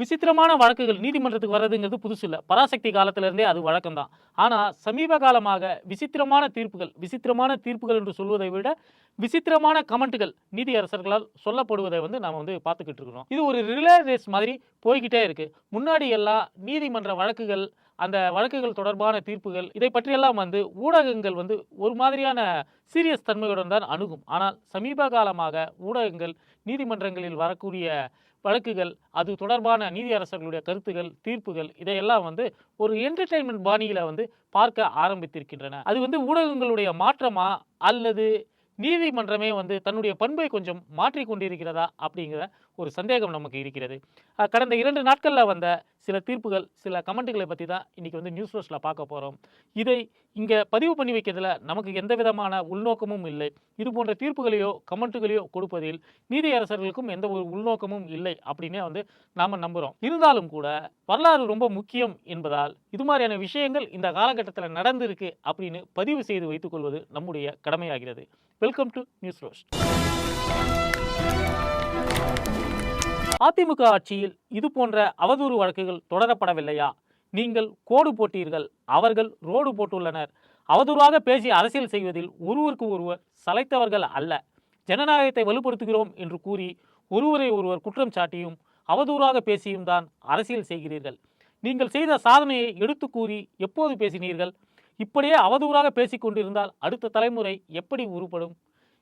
விசித்திரமான வழக்குகள் நீதிமன்றத்துக்கு வர்றதுங்கிறது புதுசு இல்லை. பராசக்தி காலத்திலிருந்தே அது வழக்கம்தான். ஆனால் சமீப காலமாக விசித்திரமான தீர்ப்புகள் விசித்திரமான தீர்ப்புகள் என்று சொல்வதை விட விசித்திரமான கமெண்ட்டுகள் நீதியரசர்களால் சொல்லப்படுவதை வந்து நாம் வந்து பார்த்துக்கிட்டு இருக்கிறோம். இது ஒரு ரிலே ரேஸ் மாதிரி போய்கிட்டே இருக்கு. முன்னாடி எல்லாம் நீதிமன்ற வழக்குகள் அந்த வழக்குகள் தொடர்பான தீர்ப்புகள் இதை பற்றியெல்லாம் வந்து ஊடகங்கள் வந்து ஒரு மாதிரியான சீரியஸ் தன்மையுடன் தான் அணுகும். ஆனால் சமீப காலமாக ஊடகங்கள் நீதிமன்றங்களில் வரக்கூடிய வழக்குகள் அது தொடர்பான நீதியரசர்களுடைய கருத்துகள் தீர்ப்புகள் இதையெல்லாம் வந்து ஒரு என்டர்டெயின்மெண்ட் பாணியில் வந்து பார்க்க ஆரம்பித்திருக்கின்றன. அது வந்து ஊடகங்களுடைய மாற்றமா அல்லது நீதிமன்றமே வந்து தன்னுடைய பண்பை கொஞ்சம் மாற்றி கொண்டிருக்கிறதா அப்படிங்கிற ஒரு சந்தேகம் நமக்கு இருக்கிறது. கடந்த இரண்டு நாட்களில் வந்த சில தீர்ப்புகள் சில கமெண்ட்டுகளை பற்றி தான் இன்றைக்கி வந்து நியூஸ் ரோஸில் பார்க்க போகிறோம் இதை இங்கே பதிவு பண்ணி வைக்கிறதுல நமக்கு எந்த விதமான உள்நோக்கமும் இல்லை. இது போன்ற தீர்ப்புகளையோ கமெண்ட்டுகளையோ கொடுப்பதில் நீதியரசர்களுக்கும் எந்த ஒரு உள்நோக்கமும் இல்லை அப்படின்னே வந்து நாம் நம்புகிறோம் இருந்தாலும் கூட வரலாறு ரொம்ப முக்கியம் என்பதால் இது மாதிரியான விஷயங்கள் இந்த காலகட்டத்தில் நடந்திருக்கு அப்படின்னு பதிவு செய்து வைத்துக்கொள்வது நம்முடைய கடமையாகிறது. Welcome to news roast AIADMK ஆட்சியில் இது போன்ற அவதூறு வழக்குகள் தொடரப்படவில்லையா? நீங்கள் கோடு போட்டீர்கள் அவர்கள் ரோடு போட்டுள்ளனர். அவதூறாக பேசி அரசியல் செய்வதில் ஒருவருக்கு ஒருவர் சளைத்தவர்கள் அல்ல. ஜனநாயகத்தை வலுப்படுத்துகிறோம் என்று கூறி ஒருவரை ஒருவர் குற்றம் சாட்டியும் அவதூறாக பேசியும் தான் அரசியல் செய்கிறீர்கள். நீங்கள் செய்த சாதனையை எடுத்து கூறி எப்போது பேசினீர்கள்? இப்படியே அவதூறாக பேசிக்கொண்டிருந்தால் அடுத்த தலைமுறை எப்படி உருப்படும்?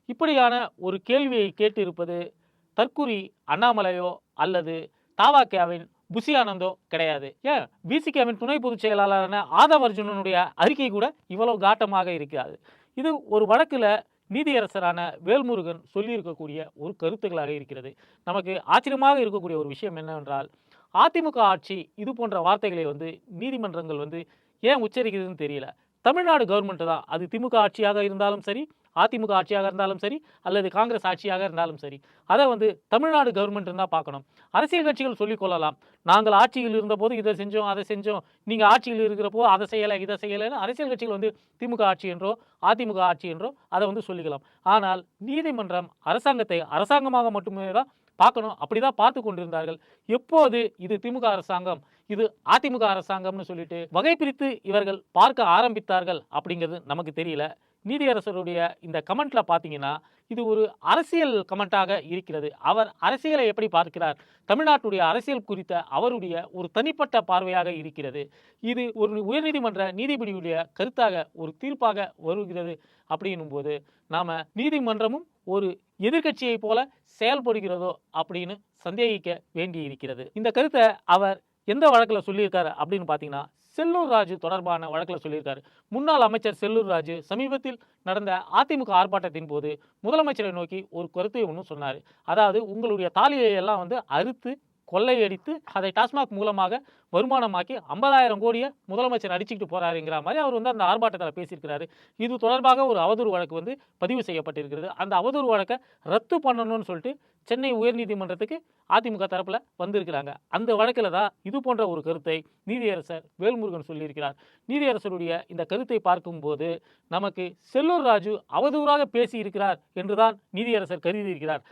இப்படியான ஒரு கேள்வியை கேட்டிருப்பது தற்குறி அண்ணாமலையோ அல்லது தாவாக்கியாவின் புசி ஆனந்தோ கிடையாது. ஏன்? பிசிகேவின் துணை பொதுச் செயலாளரான ஆதவர்ஜுனனுடைய அறிக்கை கூட இவ்வளவு காட்டமாக இருக்காது இது ஒரு வழக்கில் நீதியரசரான வேல்முருகன் சொல்லியிருக்கக்கூடிய ஒரு கருத்துக்களாக இருக்கிறது. நமக்கு ஆச்சரியமாக இருக்கக்கூடிய ஒரு விஷயம் என்னவென்றால் அதிமுக ஆட்சி இது போன்ற வார்த்தைகளை வந்து நீதிமன்றங்கள் வந்து ஏன் உச்சரிக்குதுன்னு தெரியல. தமிழ்நாடு கவர்மெண்ட்டு தான். அது திமுக ஆட்சியாக இருந்தாலும் சரி அதிமுக ஆட்சியாக இருந்தாலும் சரி அல்லது காங்கிரஸ் ஆட்சியாக இருந்தாலும் சரி. அதை வந்து தமிழ்நாடு கவர்மெண்ட் தான் பார்க்கணும். அரசியல் கட்சிகள் சொல்லிக் கொள்ளலாம். நாங்கள் ஆட்சியில் இருந்தபோது இதை செஞ்சோம் அதை செஞ்சோம். நீங்கள் ஆட்சியில் இருக்கிறப்போ அதை செய்யலை இதை செய்யலைன்னு அரசியல் கட்சிகள் வந்து திமுக ஆட்சி என்றோ அதிமுக ஆட்சி என்றோ அதை வந்து சொல்லிக்கலாம். ஆனால் நீதிமன்றம் அரசாங்கத்தை அரசாங்கமாக மட்டுமே தான் பார்க்கணும். அப்படி தான் பார்த்து கொண்டிருந்தார்கள். எப்போது இது திமுக அரசாங்கம்? இது அதிமுக அரசாங்கம்னு சொல்லிட்டு வகை பிரித்து இவர்கள் பார்க்க ஆரம்பித்தார்கள் அப்படிங்கிறது நமக்கு தெரியல. நீதியரசருடைய இந்த கமெண்ட்ல பார்த்தீங்கன்னா இது ஒரு அரசியல் கமெண்ட்டாக இருக்கிறது. அவர் அரசியலை எப்படி பார்க்கிறார்? தமிழ்நாட்டுடைய அரசியல் குறித்த அவருடைய ஒரு தனிப்பட்ட பார்வையாக இருக்கிறது. இது ஒரு உயர்நீதிமன்ற நீதிபதியுடைய கருத்தாக ஒரு தீர்ப்பாக வருகிறது அப்படின்னும் போது நாம நீதிமன்றமும் ஒரு எதிர்கட்சியை போல செயல்படுகிறதோ அப்படின்னு சந்தேகிக்க வேண்டி இருக்கிறது இந்த கருத்தை அவர் எந்த வழக்கில் சொல்லியிருக்காரு அப்படின்னு பார்த்தீங்கன்னா செல்லூர் ராஜு தொடர்பான வழக்கில் சொல்லியிருக்காரு. முன்னாள் அமைச்சர் செல்லூர் ராஜு சமீபத்தில் நடந்த அதிமுக ஆர்ப்பாட்டத்தின் போது முதலமைச்சரை நோக்கி ஒரு கருத்தை ஒன்று சொன்னார். அதாவது உங்களுடைய தாலியை எல்லாம் வந்து அறுத்து கொள்ளையடித்து அதை டாஸ்மாக் மூலமாக வருமானமாக்கி ஐம்பதாயிரம் கோடியை முதலமைச்சர் அடிச்சுக்கிட்டு போறாருங்கிற மாதிரி அவர் வந்து அந்த ஆர்ப்பாட்டத்தில் பேசியிருக்கிறாரு. இது தொடர்பாக ஒரு அவதூறு வழக்கு வந்து பதிவு செய்யப்பட்டிருக்கிறது. அந்த அவதூறு வழக்கை ரத்து பண்ணணும்னு சொல்லிட்டு சென்னை உயர்நீதிமன்றத்துக்கு அதிமுக தரப்பில் வந்திருக்கிறாங்க. அந்த வழக்கில் தான் இது போன்ற ஒரு கருத்தை நீதியரசர் வேல்முருகன் சொல்லியிருக்கிறார். நீதியரசருடைய இந்த கருத்தை பார்க்கும்போது நமக்கு செல்லூர் ராஜு அவதூறாக பேசி இருக்கிறார் என்றுதான் நீதியரசர் கருதி இருக்கிறார்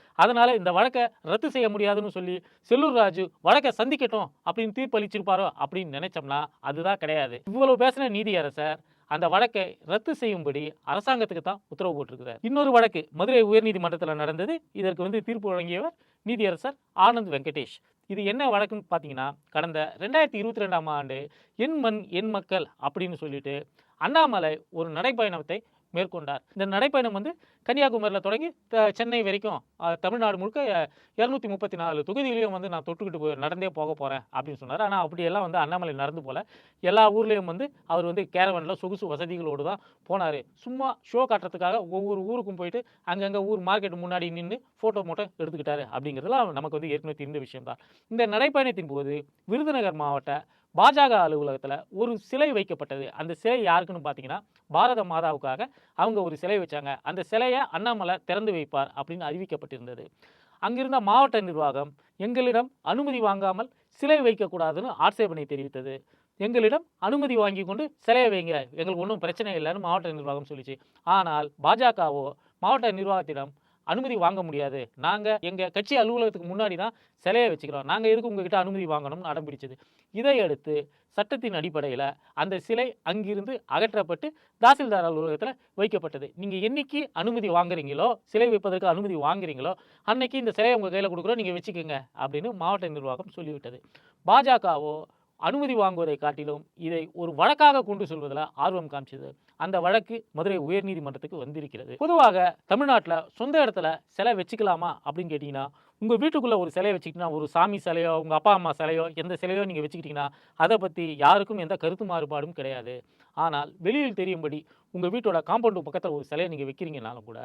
இந்த வழக்கை ரத்து செய்ய முடியாதுன்னு சொல்லி செல்லூர் ராஜு வழக்கை சந்திக்கட்டும் அப்படின்னு தீர்ப்பளிச்சிருப்பாரோ அப்படின்னு நினைச்சோம்னா அதுதான் கிடையாது. இவ்வளவு பேசின நீதியரசர் அந்த வழக்கை ரத்து செய்யும்படி அரசாங்கத்துக்கு தான் உத்தரவு போட்டிருக்கிறார். இன்னொரு வழக்கு மதுரை உயர்நீதிமன்றத்தில் நடந்தது. இதற்கு வந்து தீர்ப்பு வழங்கியவர் நீதியரசர் ஆனந்த் வெங்கடேஷ். இது என்ன வழக்குன்னு பார்த்தீங்கன்னா கடந்த ரெண்டாயிரத்தி இருபத்தி ரெண்டாம் ஆண்டு என் மண் என் மக்கள் அப்படின்னு சொல்லிட்டு அண்ணாமலை ஒரு நடைப்பயணத்தை மேற்கொண்டார். இந்த நடைப்பயணம் வந்து கன்னியாகுமரியில் தொடங்கி த- சென்னை வரைக்கும் தமிழ்நாடு முழுக்க இரநூத்தி முப்பத்தி நாலு தொகுதிகளையும் வந்து நான் தொட்டுக்கிட்டு போய் நடந்தே போக போகிறேன் அப்படின்னு சொன்னார். ஆனால் அப்படியெல்லாம் வந்து அண்ணாமலை நடந்து போல. எல்லா ஊர்லேயும் வந்து அவர் வந்து கேரவனில் சொகுசு வசதிகளோடு தான் போனார். சும்மா ஷோ காட்டுறதுக்காக ஒவ்வொரு ஊருக்கும் போயிட்டு அங்கங்கே ஊர் மார்க்கெட் முன்னாடி நின்று ஃபோட்டோ மட்டும் எடுத்துக்கிட்டாரு அப்படிங்கிறதுலாம் நமக்கு வந்து ஏற்கனவே தெரிந்த விஷயம்தான். இந்த நடைப்பயணத்தின் போது விருதுநகர் மாவட்ட பாஜக அலுவலகத்தில் ஒரு சிலை வைக்கப்பட்டது. அந்த சிலை யாருக்குன்னு பார்த்தீங்கன்னா பாரத மாதாவுக்காக அவங்க ஒரு சிலை வச்சாங்க. அந்த சிலையை அண்ணாமலை திறந்து வைப்பார் அப்படின்னு அறிவிக்கப்பட்டிருந்தது. அங்கிருந்த மாவட்ட நிர்வாகம் எங்களிடம் அனுமதி வாங்காமல் சிலை வைக்கக்கூடாதுன்னு ஆட்சேபனை தெரிவித்தது. எங்களிடம் அனுமதி வாங்கி கொண்டு சிலையை வைங்க. எங்களுக்கு ஒன்றும் பிரச்சனை இல்லைன்னு மாவட்ட நிர்வாகம் சொல்லிச்சு. ஆனால் பாஜகவோ மாவட்ட நிர்வாகத்திடம் அனுமதி வாங்க முடியாது. நாங்கள் எங்கள் கட்சி அலுவலகத்துக்கு முன்னாடி தான் சிலையை வச்சுக்கிறோம். நாங்கள் எதுக்கு உங்ககிட்ட அனுமதி வாங்கணும்னு அடம் பிடிச்சது? சட்டத்தின் அடிப்படையில் அந்த சிலை அங்கிருந்து அகற்றப்பட்டு தாசில்தார் அலுவலகத்தில் வைக்கப்பட்டது. நீங்கள் என்னைக்கு அனுமதி வாங்குறீங்களோ சிலை வைப்பதற்கு அனுமதி வாங்குறீங்களோ அன்னைக்கு இந்த சிலையை உங்கள் கையில் கொடுக்குறோம். நீங்கள் வச்சுக்கோங்க அப்படின்னு மாவட்ட நிர்வாகம் சொல்லிவிட்டது. பாஜகவோ அனுமதி வாங்குவதை காட்டிலும் இதை ஒரு வழக்காக கொண்டு செல்வதில் ஆர்வம் காமிச்சது. அந்த வழக்கு மதுரை உயர்நீதிமன்றத்துக்கு வந்திருக்கிறது. பொதுவாக தமிழ்நாட்டில் சொந்த இடத்துல சிலை வச்சுக்கலாமா அப்படின்னு கேட்டிங்கன்னா உங்கள் வீட்டுக்குள்ளே ஒரு சிலையை வச்சுக்கிட்டீங்கன்னா ஒரு சாமி சிலையோ உங்கள் அப்பா அம்மா சிலையோ எந்த சிலையோ நீங்கள் வச்சுக்கிட்டிங்கன்னா அதை பற்றி யாருக்கும் எந்த கருத்து மாறுபாடும் கிடையாது. ஆனால் வெளியில் தெரியும்படி உங்கள் வீட்டோட காம்பவுண்டு பக்கத்தில் ஒரு சிலையை நீங்கள் வைக்கிறீங்கனாலும் கூட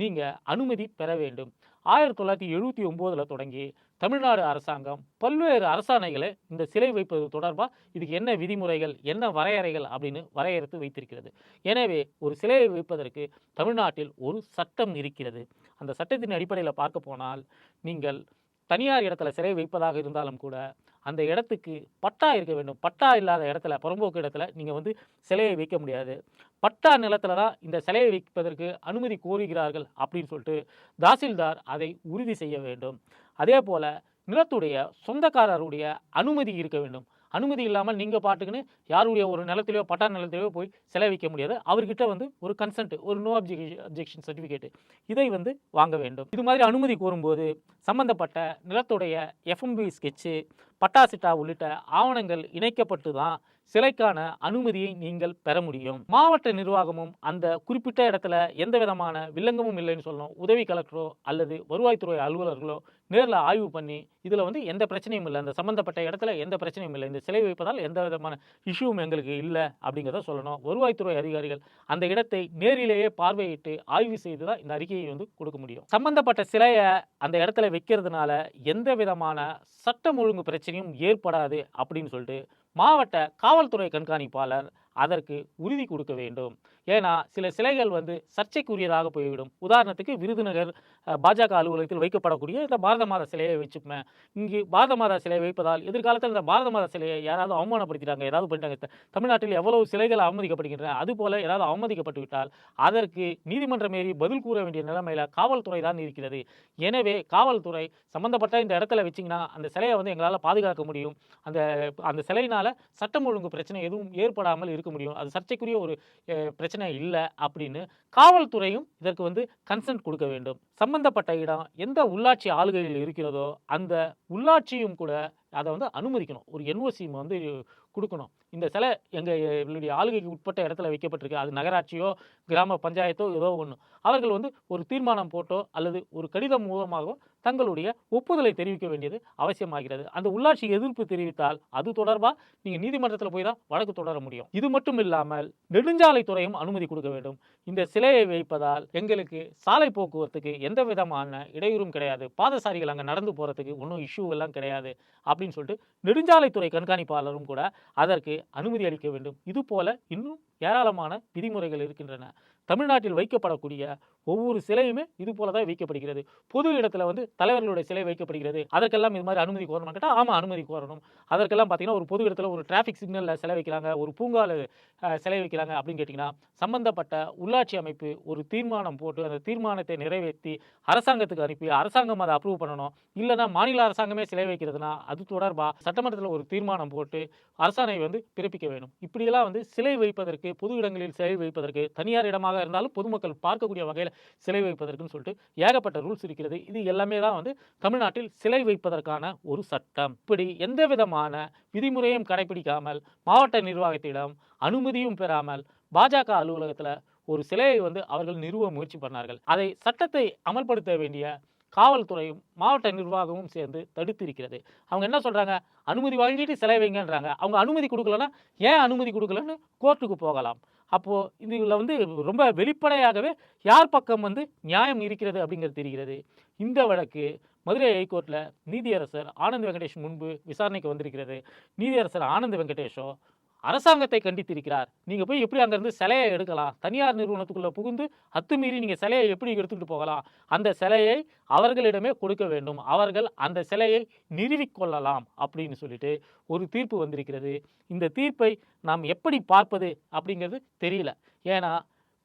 நீங்கள் அனுமதி பெற வேண்டும். ஆயிரத்தி தொள்ளாயிரத்தி எழுபத்தி ஒம்போதில் தொடங்கி தமிழ்நாடு அரசாங்கம் பல்வேறு அரசாணைகளை இந்த சிலை வைப்பது தொடர்பாக இதுக்கு என்ன விதிமுறைகள் என்ன வரையறைகள் அப்படின்னு வரையறுத்து வைத்திருக்கிறது. எனவே ஒரு சிலையை வைப்பதற்கு தமிழ்நாட்டில் ஒரு சட்டம் இருக்கிறது. அந்த சட்டத்தின் அடிப்படையில் பார்க்க போனால் நீங்கள் தனியார் இடத்துல சிலை வைப்பதாக இருந்தாலும் கூட அந்த இடத்துக்கு பட்டா இருக்க வேண்டும். பட்டா இல்லாத இடத்துல புறம்போக்கு இடத்துல நீங்கள் வந்து சிலையை வைக்க முடியாது. பட்டா நிலத்துல தான் இந்த சிலையை வைப்பதற்கு அனுமதி கோருகிறார்கள் அப்படின்னு சொல்லிட்டு தாசில்தார் அதை உறுதி செய்ய வேண்டும். அதே போல் நிலத்துடைய சொந்தக்காரருடைய அனுமதி இருக்க வேண்டும். அனுமதி இல்லாமல் நீங்கள் பாட்டுக்குன்னு யாருடைய ஒரு நிலத்திலேயோ பட்டா நிலத்திலேயோ போய் செலவிக்க முடியாது. அவர்கிட்ட வந்து ஒரு கன்சென்ட் ஒரு நோ அப்ஜெக் அப்ஜெக்ஷன் சர்டிஃபிகேட் இதை வந்து வாங்க வேண்டும். இது மாதிரி அனுமதி கோரும்போது சம்பந்தப்பட்ட நிலத்துடைய எஃப்எம்பி ஸ்கெட்சு பட்டாசிட்டா உள்ளிட்ட ஆவணங்கள் இணைக்கப்பட்டு தான் சிலைக்கான அனுமதியை நீங்கள் பெற முடியும். மாவட்ட நிர்வாகமும் அந்த குறிப்பிட்ட இடத்துல எந்த விதமான வில்லங்கமும் இல்லைன்னு சொல்லணும். உதவி கலெக்டரோ அல்லது வருவாய்த்துறை அலுவலர்களோ நேரில் ஆய்வு பண்ணி இதில் வந்து எந்த பிரச்சனையும் இல்லை. அந்த சம்மந்தப்பட்ட இடத்துல எந்த பிரச்சனையும் இல்லை. இந்த சிலை வைப்பதால் எந்த விதமான இஷ்யூவும் எங்களுக்கு இல்லை அப்படிங்கிறத சொல்லணும். வருவாய்த்துறை அதிகாரிகள் அந்த இடத்தை நேரிலேயே பார்வையிட்டு ஆய்வு செய்து தான் இந்த அறிக்கையை வந்து கொடுக்க முடியும். சம்பந்தப்பட்ட சிலையை அந்த இடத்துல வைக்கிறதுனால எந்த விதமான சட்டம் ஒழுங்கு பிரச்சனையும் ஏற்படாது அப்படின்னு சொல்லிட்டு மாவட்ட காவல்துறை கண்காணிப்பாளர் அதற்கு உறுதி கொடுக்க வேண்டும். ஏன்னா சில சிலைகள் வந்து சர்ச்சைக்குரியதாக போய்விடும். உதாரணத்துக்கு விருதுநகர் பாஜக அலுவலகத்தில் வைக்கப்படக்கூடிய இந்த பாரத மாதா சிலையை வச்சுப்பேன் இங்கு பாரத மாதா சிலையை வைப்பதால் எதிர்காலத்தில் இந்த பாரத மாதா சிலையை யாராவது அவமானப்படுத்திட்டாங்க ஏதாவது பண்ணிட்டாங்க தமிழ்நாட்டில் எவ்வளவு சிலைகள் அவமதிக்கப்படுகின்றன அதுபோல ஏதாவது அவமதிக்கப்பட்டு விட்டால் அதற்கு நீதிமன்றம் ஏறி பதில் கூற வேண்டிய நிலைமையில் காவல்துறை தான் இருக்கிறது. எனவே காவல்துறை சம்பந்தப்பட்ட இந்த இடத்துல வச்சிங்கன்னா அந்த சிலையை வந்து எங்களால் பாதுகாக்க முடியும். அந்த அந்த சிலையினால சட்டம் ஒழுங்கு பிரச்சனை எதுவும் ஏற்படாமல் இருக்க முடியும். அது சர்ச்சைக்குரிய ஒரு பிரச்சனை பிரச்சனை இல்லை அப்படின்னு காவல்துறையும் இதற்கு வந்து கன்சன்ட் கொடுக்க வேண்டும். சம்பந்தப்பட்ட இடம் எந்த உள்ளாட்சி ஆளுகையில் இருக்கிறதோ அந்த உள்ளாட்சியும் கூட அதை வந்து அனுமதிக்கணும். ஒரு என்ஓசி வந்து கொடுக்கணும். இந்த சிலை எங்கள் எங்களுடைய ஆளுகைக்கு உட்பட்ட இடத்துல வைக்கப்பட்டிருக்கு. அது நகராட்சியோ கிராம பஞ்சாயத்தோ ஏதோ ஒன்று அவர்கள் வந்து ஒரு தீர்மானம் போட்டோ அல்லது ஒரு கடிதம் மூலமாகவோ தங்களுடைய ஒப்புதலை தெரிவிக்க வேண்டியது அவசியமாகிறது. அந்த உள்ளாட்சி எதிர்ப்பு தெரிவித்தால் அது தொடர்பாக நீங்கள் நீதிமன்றத்தில் போய் தான் வழக்கு தொடர முடியும். இது மட்டும் இல்லாமல் நெடுஞ்சாலைத்துறையும் அனுமதி கொடுக்க வேண்டும். இந்த சிலையை வைப்பதால் எங்களுக்கு சாலை போக்குவரத்துக்கு எந்த விதமான இடையூறும் கிடையாது. பாதசாரிகள் அங்கே நடந்து போகிறதுக்கு ஒன்றும் இஷ்யூ எல்லாம் கிடையாது அப்படின்னு சொல்லிட்டு நெடுஞ்சாலைத்துறை கண்காணிப்பாளரும் கூட அதற்கு அனுமதி அளிக்க வேண்டும். இது போல இன்னும் ஏராளமான விதிமுறைகள் இருக்கின்றன. தமிழ்நாட்டில் வைக்கப்படக்கூடிய ஒவ்வொரு சிலையுமே இது போல தான் வைக்கப்படுகிறது. பொது இடத்துல வந்து தலைவர்களுடைய சிலை வைக்கப்படுகிறது. அதற்கெல்லாம் இது மாதிரி அனுமதி கோரணும் கேட்டால் ஆமாம் அனுமதி கோரணும். அதற்கெல்லாம் பார்த்தீங்கன்னா ஒரு பொது இடத்துல ஒரு டிராஃபிக் சிக்னலில் சிலை வைக்கிறாங்க ஒரு பூங்கால சிலை வைக்கிறாங்க அப்படின்னு கேட்டிங்கன்னா சம்பந்தப்பட்ட உள்ளாட்சி அமைப்பு ஒரு தீர்மானம் போட்டு அந்த தீர்மானத்தை நிறைவேற்றி அரசாங்கத்துக்கு அனுப்பி அரசாங்கம் அதை அப்ரூவ் பண்ணணும். இல்லைன்னா மாநில அரசாங்கமே சிலை வைக்கிறதுனா அது தொடர்பாக சட்டமன்றத்தில் ஒரு தீர்மானம் போட்டு அரசாணை வந்து பிறப்பிக்க வேண்டும் இப்படியெல்லாம் வந்து சிலை வைப்பதற்கு பொது இடங்களில் சிலை வைப்பதற்கு தனியார் இடமாக இருந்தாலும் பொதுமக்கள் பார்க்கக்கூடிய வகையில் சிலை வைப்பதற்குன்னு சொல்லிட்டு ஏகப்பட்ட ரூல்ஸ் இருக்கிறது. இது எல்லாமே தான் வந்து தமிழ்நாட்டில் சிலை வைப்பதற்கான ஒரு சட்டம். இப்படி எந்த விதமான விதிமுறையும் கடைபிடிக்காமல் மாவட்ட நிர்வாகத்திடம் அனுமதியும் பெறாமல் பாஜக அலுவலகத்தில் ஒரு சிலையை வந்து அவர்கள் நிறுவ முயற்சி பண்ணார்கள். அதை சட்டத்தை அமல்படுத்த வேண்டிய காவல்துறையும் மாவட்ட நிர்வாகமும் சேர்ந்து தடுத்து இருக்கிறது அவங்க என்ன சொல்றாங்க? அனுமதி வாங்கிட்டு சிலை வைங்கன்றாங்க. அவங்க அனுமதி கொடுக்கலன்னா ஏன் அனுமதி கொடுக்கலன்னு கோர்ட்டுக்கு போகலாம். அப்போது இதில் வந்து ரொம்ப வெளிப்படையாகவே யார் பக்கம் வந்து நியாயம் இருக்கிறது அப்படிங்கிறது தெரிகிறது. இந்த வழக்கு மதுரை ஹைகோர்ட்டில் நீதியரசர் ஆனந்த் வெங்கடேஷ் முன்பு விசாரணைக்கு வந்திருக்கிறது. நீதியரசர் ஆனந்த் வெங்கடேஷோ அரசாங்கத்தை கண்டித்திருக்கிறார். நீங்கள் போய் எப்படி அங்கேருந்து சிலையை எடுக்கலாம்? தனியார் நிறுவனத்துக்குள்ளே புகுந்து அத்துமீறி நீங்கள் சிலையை எப்படி எடுத்துக்கிட்டு போகலாம்? அந்த சிலையை அவர்களிடமே கொடுக்க வேண்டும். அவர்கள் அந்த சிலையை நிறுவிக்கொள்ளலாம் அப்படின்னு சொல்லிட்டு ஒரு தீர்ப்பு வந்திருக்கிறது. இந்த தீர்ப்பை நாம் எப்படி பார்ப்பது அப்படிங்கிறது தெரியல. ஏன்னா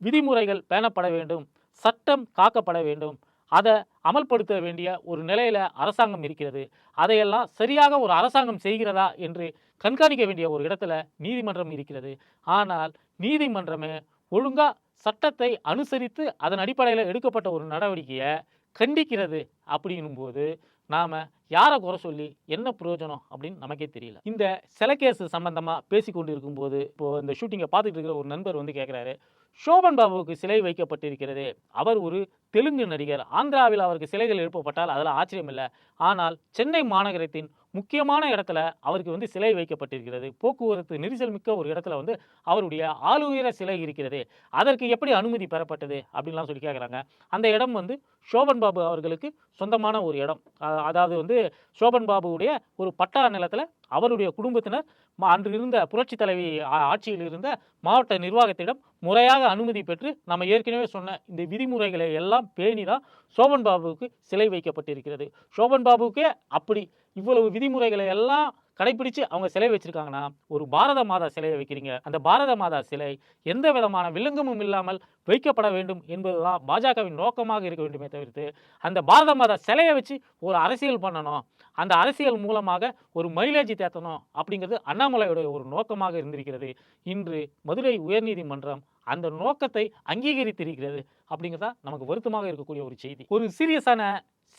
விதிமுறைகள் பேணப்பட வேண்டும் சட்டம் காக்கப்பட வேண்டும். அதை அமல்படுத்த வேண்டிய ஒரு நிலையில் அரசாங்கம் இருக்கிறது. அதையெல்லாம் சரியாக ஒரு அரசாங்கம் செய்கிறதா என்று கண்காணிக்க வேண்டிய ஒரு இடத்துல நீதிமன்றம் இருக்கிறது. ஆனால் நீதிமன்றமே ஒழுங்காக சட்டத்தை அனுசரித்து அதன் அடிப்படையில் எடுக்கப்பட்ட ஒரு நடவடிக்கையை கண்டிக்கிறது அப்படின்னும்போது நாம் யாரை குறை சொல்லி என்ன பிரயோஜனம் அப்படின்னு நமக்கே தெரியல. இந்த சில கேஸ் சம்பந்தமா பேசி கொண்டு இருக்கும்போது இப்போது இந்த ஷூட்டிங்கை பார்த்துட்டு இருக்கிற ஒரு நண்பர் வந்து கேட்குறாரு சோபன் பாபுவுக்கு சிலை வைக்கப்பட்டிருக்கிறது. அவர் ஒரு தெலுங்கு நடிகர். ஆந்திராவில் அவருக்கு சிலைகள் எழுப்பப்பட்டால் அதில் ஆச்சரியம் இல்லை. ஆனால் சென்னை மாநகரத்தின் முக்கியமான இடத்துல அவருக்கு வந்து சிலை வைக்கப்பட்டிருக்கிறது. போக்குவரத்து நெரிசல் மிக்க ஒரு இடத்துல வந்து அவருடைய ஆளுயர சிலை இருக்கிறது. அதற்கு எப்படி அனுமதி பெறப்பட்டது அப்படின்லாம் சொல்லி கேட்குறாங்க. அந்த இடம் வந்து சோபன் பாபு அவர்களுக்கு சொந்தமான ஒரு இடம். அதாவது வந்து சோபன் பாபுவுடைய ஒரு பட்டா நிலத்தில் அவருடைய குடும்பத்தினர் ம- அன்று இருந்த புரட்சி தலைவி ஆட்சியில் இருந்த மாவட்ட நிர்வாகத்திடம் முறையாக அனுமதி பெற்று நம்ம ஏற்கனவே சொன்ன இந்த விதிமுறைகளை எல்லாம் பேணி தான் சோபன் பாபுவுக்கு சிலை வைக்கப்பட்டிருக்கிறது. சோபன் பாபுவுக்கே அப்படி இவ்வளவு விதிமுறைகளை எல்லாம் கடைபிடிச்சு அவங்க சிலை வச்சிருக்காங்கன்னா ஒரு பாரத மாதா சிலையை வைக்கிறீங்க. அந்த பாரத மாதா சிலை எந்த விதமான வில்லங்கமும் இல்லாமல் வைக்கப்பட வேண்டும் என்பதுதான் பாஜகவின் நோக்கமாக இருக்க வேண்டுமே தவிர்த்து அந்த பாரத மாதா சிலையை வச்சு ஒரு அரசியல் பண்ணணும். அந்த அரசியல் மூலமாக ஒரு மைலேஜ் தேத்தணும் அப்படிங்கிறது அண்ணாமலையுடைய ஒரு நோக்கமாக இருந்திருக்கிறது. இன்று மதுரை உயர்நீதிமன்றம் அந்த நோக்கத்தை அங்கீகரித்திருக்கிறது அப்படிங்கிறதா நமக்கு வருத்தமாக இருக்கக்கூடிய ஒரு செய்தி. ஒரு சீரியஸான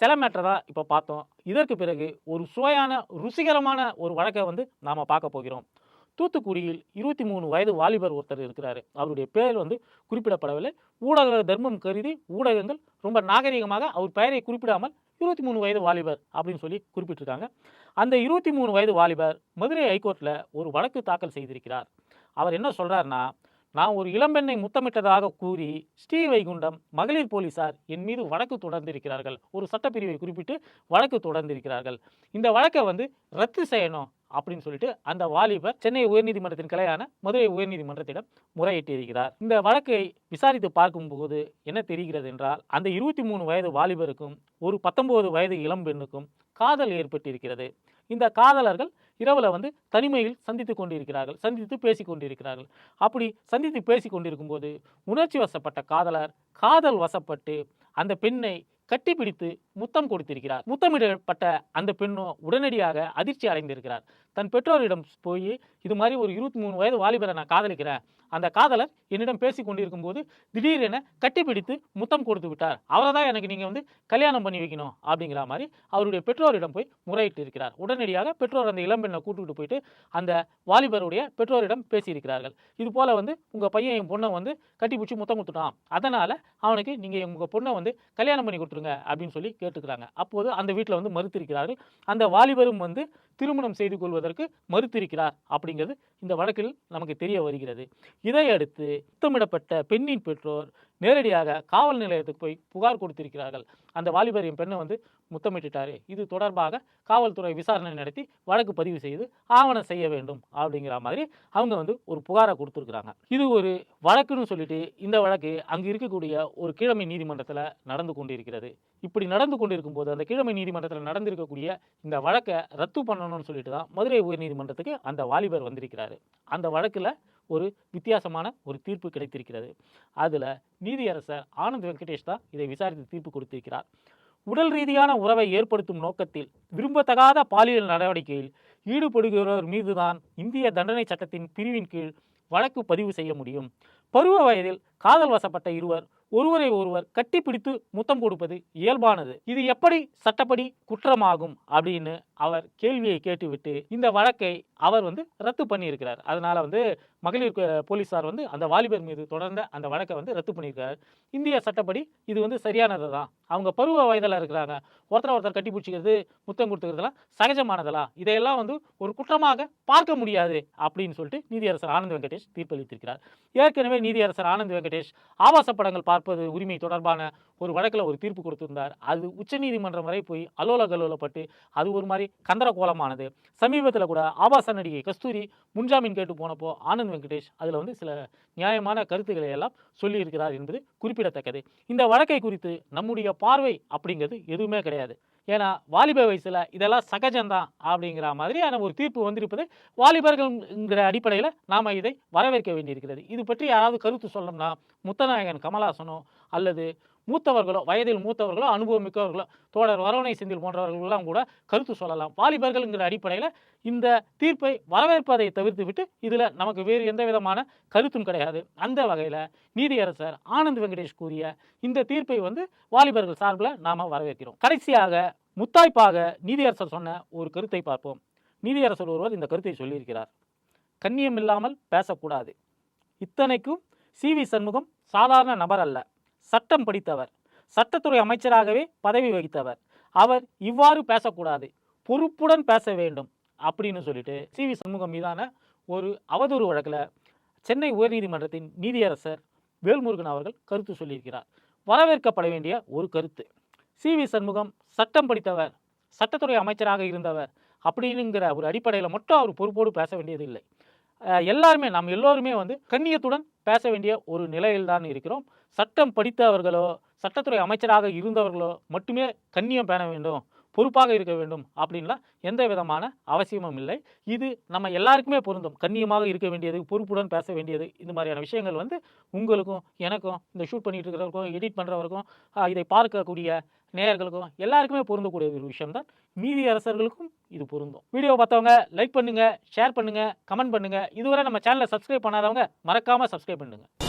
சிலமேட்டர் தான் இப்போ பார்த்தோம். இதற்கு பிறகு ஒரு சுவையான ருசிகரமான ஒரு வழக்கை வந்து நாம் பார்க்க போகிறோம். தூத்துக்குடியில் இருபத்தி மூணு வயது வாலிபர் ஒருத்தர் இருக்கிறாரு. அவருடைய பேர் வந்து குறிப்பிடப்படவில்லை. ஊடக தர்மம் கருதி ஊடகங்கள் ரொம்ப நாகரிகமாக அவர் பெயரை குறிப்பிடாமல் இருபத்தி மூணு வயது வாலிபர் அப்படின்னு சொல்லி குறிப்பிட்டிருக்காங்க. அந்த இருபத்தி மூணு வயது வாலிபர் மதுரை ஹைகோர்ட்டில் ஒரு வழக்கு தாக்கல் செய்திருக்கிறார். அவர் என்ன சொல்கிறாருன்னா நான் ஒரு இளம்பெண்ணை முத்தமிட்டதாக கூறி ஸ்ரீவைகுண்டம் மகளிர் போலீசார் என் மீது வழக்கு தொடர்ந்திருக்கிறார்கள். ஒரு சட்டப்பிரிவை குறிப்பிட்டு வழக்கு தொடர்ந்திருக்கிறார்கள். இந்த வழக்கை வந்து ரத்து செய்யணும் அப்படின்னு சொல்லிட்டு அந்த வாலிபர் சென்னை உயர்நீதிமன்றத்தின் கிளையான மதுரை உயர்நீதிமன்றத்திடம் முறையிட்டிருக்கிறார். இந்த வழக்கை விசாரித்து பார்க்கும்போது என்ன தெரிகிறது என்றால் அந்த இருபத்தி மூணு வயது வாலிபருக்கும் ஒரு பத்தொன்பது வயது இளம்பெண்ணுக்கும் காதல் ஏற்பட்டிருக்கிறது. இந்த காதலர்கள் இரவுல வந்து தனிமையில் சந்தித்து கொண்டிருக்கிறார்கள் சந்தித்து பேசி கொண்டிருக்கிறார்கள். அப்படி சந்தித்து பேசி கொண்டிருக்கும்போது உணர்ச்சி வசப்பட்ட காதலர் காதல் வசப்பட்டு அந்த பெண்ணை கட்டிப்பிடித்து முத்தம் கொடுத்திருக்கிறார். முத்தமிடப்பட்ட அந்த பெண்ணும் உடனடியாக அதிர்ச்சி அடைந்திருக்கிறார். தன் பெற்றோரிடம் போய் இது மாதிரி ஒரு இருபத்தி மூணு வயது வாலிபரை நான் காதலிக்கிறேன். அந்த காதலர் என்னிடம் பேசி கொண்டிருக்கும் போது திடீரென கட்டிப்பிடித்து முத்தம் கொடுத்து விட்டார். அவரை தான் எனக்கு நீங்கள் வந்து கல்யாணம் பண்ணி வைக்கணும் அப்படிங்கிற மாதிரி அவருடைய பெற்றோரிடம் போய் முறையிட்டு இருக்கிறார். உடனடியாக பெற்றோர் அந்த இளம்பெண்ணை கூட்டுக்கிட்டு போயிட்டு அந்த வாலிபருடைய பெற்றோரிடம் பேசியிருக்கிறார்கள். இது போல் வந்து உங்கள் பையன் என் பொண்ணை வந்து கட்டிப்பிடிச்சி முத்தம் கொடுத்துட்டான். அதனால் அவனுக்கு நீங்கள் உங்கள் பொண்ணை வந்து கல்யாணம் பண்ணி கொடுத்துருங்க அப்படின்னு சொல்லி கேட்டுக்கிறாங்க. அப்போது அந்த வீட்டில் வந்து மறுத்திருக்கிறார்கள். அந்த வாலிபரும் வந்து திருமணம் செய்து கொள்வதற்கு மறுத்திருக்கிறார் அப்படிங்கிறது இந்த வழக்கில் நமக்கு தெரிய வருகிறது. இதையடுத்து திட்டமிடப்பட்ட பெண்ணின் பெற்றோர் நேரடியாக காவல் நிலையத்துக்கு போய் புகார் கொடுத்திருக்கிறார்கள். அந்த வாலிபர் என் பெண்ணை வந்து முத்தமிட்டுட்டாரு. இது தொடர்பாக காவல்துறை விசாரணை நடத்தி வழக்கு பதிவு செய்து ஆவணம் செய்ய வேண்டும் அப்படிங்கிற மாதிரி அவங்க வந்து ஒரு புகாரை கொடுத்துருக்குறாங்க. இது ஒரு வழக்குன்னு சொல்லிட்டு இந்த வழக்கு அங்கு இருக்கக்கூடிய ஒரு கிழமை நீதிமன்றத்தில் நடந்து கொண்டிருக்கிறது. இப்படி நடந்து கொண்டிருக்கும் போது அந்த கிழமை நீதிமன்றத்தில் நடந்திருக்கக்கூடிய இந்த வழக்கை ரத்து பண்ணணும்னு சொல்லிட்டு தான் மதுரை உயர்நீதிமன்றத்துக்கு அந்த வாலிபர் வந்திருக்கிறாரு. அந்த வழக்கில் ஒரு வித்தியாசமான ஒரு தீர்ப்பு கிடைத்திருக்கிறது. அதில் நீதியரசர் ஆனந்த் வெங்கடேஷ் தான் இதை விசாரித்து தீர்ப்பு கொடுத்திருக்கிறார். உடல் ரீதியான உறவை ஏற்படுத்தும் நோக்கத்தில் விரும்பத்தகாத பாலியல் நடவடிக்கையில் ஈடுபடுகிறவர் மீதுதான் இந்திய தண்டனை சட்டத்தின் பிரிவின் கீழ் வழக்கு பதிவு செய்ய முடியும். பருவ வயதில் காதல் வசப்பட்ட இருவர் ஒருவரை ஒருவர் கட்டிப்பிடித்து முத்தம் கொடுப்பது இயல்பானது. இது எப்படி சட்டப்படி குற்றமாகும் அப்படின்னு அவர் கேள்வியை கேட்டுவிட்டு இந்த வழக்கை அவர் வந்து ரத்து பண்ணியிருக்கிறார். அதனால் வந்து மகளிர் போலீஸார் வந்து அந்த வாலிபர் மீது தொடர்ந்த அந்த வழக்கை வந்து ரத்து பண்ணியிருக்கிறார் இந்திய சட்டப்படி இது வந்து சரியானது தான். அவங்க பருவ வயதில் இருக்கிறாங்க. ஒருத்தர் ஒருத்தர் கட்டி பிடிச்சிக்கிறது முத்தம் கொடுத்துக்கிறதுலாம் சகஜமானதெல்லாம். இதையெல்லாம் வந்து ஒரு குற்றமாக பார்க்க முடியாது அப்படின்னு சொல்லிட்டு நீதியரசர் ஆனந்த் வெங்கடேஷ் தீர்ப்பளித்திருக்கிறார். ஏற்கனவே நீதியரசர் ஆனந்த் வெங்கடேஷ் ஆபாச படங்கள் பார்ப்பது உரிமை தொடர்பான ஒரு வழக்கில் ஒரு தீர்ப்பு கொடுத்திருந்தார். அது உச்சநீதிமன்றம் வரை போய் அலோல கலோலப்பட்டு அது ஒரு மாதிரி கந்தர கோலமானது. சமீபத்தில் கூட ஆபாச நடிகை கஸ்தூரி முன்ஜாமீன் கேட்டு போனப்போ ஆனந்த் வெங்கடேஷ் அதில் வந்து சில நியாயமான கருத்துக்களை எல்லாம் சொல்லியிருக்கிறார் என்பது குறிப்பிடத்தக்கது. இந்த வழக்கை குறித்து நம்முடைய பார்வை அப்படிங்கிறது எதுவுமே கிடையாது. ஏன்னா வாலிப வயசில் இதெல்லாம் சகஜம்தான் அப்படிங்கிற மாதிரியான ஒரு தீர்ப்பு வந்திருப்பது வாலிபர்கள்ங்கிற அடிப்படையில் நாம் இதை வரவேற்க வேண்டியிருக்கிறது. இது பற்றி யாராவது கருத்து சொல்லணும்னா முத்தநாயகன் கமலாசனோ அல்லது மூத்தவர்களோ வயதில் மூத்தவர்களோ அனுபவம் மிக்கவர்களோ தோழர் வரவணை செந்தில் போன்றவர்களெல்லாம் கூட கருத்து சொல்லலாம். வாலிபர்கள்ங்கிற அடிப்படையில் இந்த தீர்ப்பை வரவேற்பதை தவிர்த்து விட்டு இதில் நமக்கு வேறு எந்த விதமான கருத்தும் கிடையாது. அந்த வகையில் நீதியரசர் ஆனந்த் வெங்கடேஷ் கூறிய இந்த தீர்ப்பை வந்து வாலிபர்கள் சார்பில் நாம் வரவேற்கிறோம். கடைசியாக முத்தாய்ப்பாக நீதியரசர் சொன்ன ஒரு கருத்தை பார்ப்போம். நீதியரசர் ஒருவர் இந்த கருத்தை சொல்லியிருக்கிறார். கண்ணியம் இல்லாமல் பேசக்கூடாது. இத்தனைக்கும் சி வி சண்முகம் சாதாரண நபர் அல்ல. சட்டம் படித்தவர். சட்டத்துறை அமைச்சராகவே பதவி வகித்தவர். அவர் இவ்வாறு பேசக்கூடாது. பொறுப்புடன் பேச வேண்டும் அப்படின்னு சொல்லிட்டு சி வி சண்முகம் மீதான ஒரு அவதூறு வழக்கில் சென்னை உயர்நீதிமன்றத்தின் நீதியரசர் வேல்முருகன் அவர்கள் கருத்து சொல்லியிருக்கிறார். வரவேற்கப்பட வேண்டிய ஒரு கருத்து. சி வி சண்முகம் சட்டம் படித்தவர் சட்டத்துறை அமைச்சராக இருந்தவர் அப்படிங்கிற ஒரு அடிப்படையில் மட்டும் அவர் பொறுப்போடு பேச வேண்டியது இல்லை எல்லாருமே நாம் எல்லோருமே வந்து கண்ணியத்துடன் பேச வேண்டிய ஒரு நிலையில் தான் இருக்கிறோம். சட்டம் படித்தவர்களோ சட்டத்துறை அமைச்சராக இருந்தவர்களோ மட்டுமே கண்ணியம் பேண வேண்டும் பொறுப்பாக இருக்க வேண்டும் அப்படின்லாம் எந்த விதமான அவசியமும் இல்லை. இது நம்ம எல்லாருக்குமே பொருந்தும். கண்ணியமாக இருக்க வேண்டியது பொறுப்புடன் பேச வேண்டியது இந்த மாதிரியான விஷயங்கள் வந்து உங்களுக்கும் எனக்கும் இந்த ஷூட் பண்ணிட்டு இருக்கிறவருக்கும் எடிட் பண்ணுறவருக்கும் இதை பார்க்கக்கூடிய நேயர்களுக்கும் எல்லாருக்குமே பொருந்தக்கூடிய ஒரு விஷயம்தான். மீதி அரசர்களுக்கும் இது பொருந்தும். வீடியோ பார்த்தவங்க லைக் பண்ணுங்கள் ஷேர் பண்ணுங்கள் கமெண்ட் பண்ணுங்கள் இதுவரை நம்ம சேனலை சப்ஸ்கிரைப் பண்ணாதவங்க மறக்காமல் சப்ஸ்கிரைப் பண்ணுங்கள்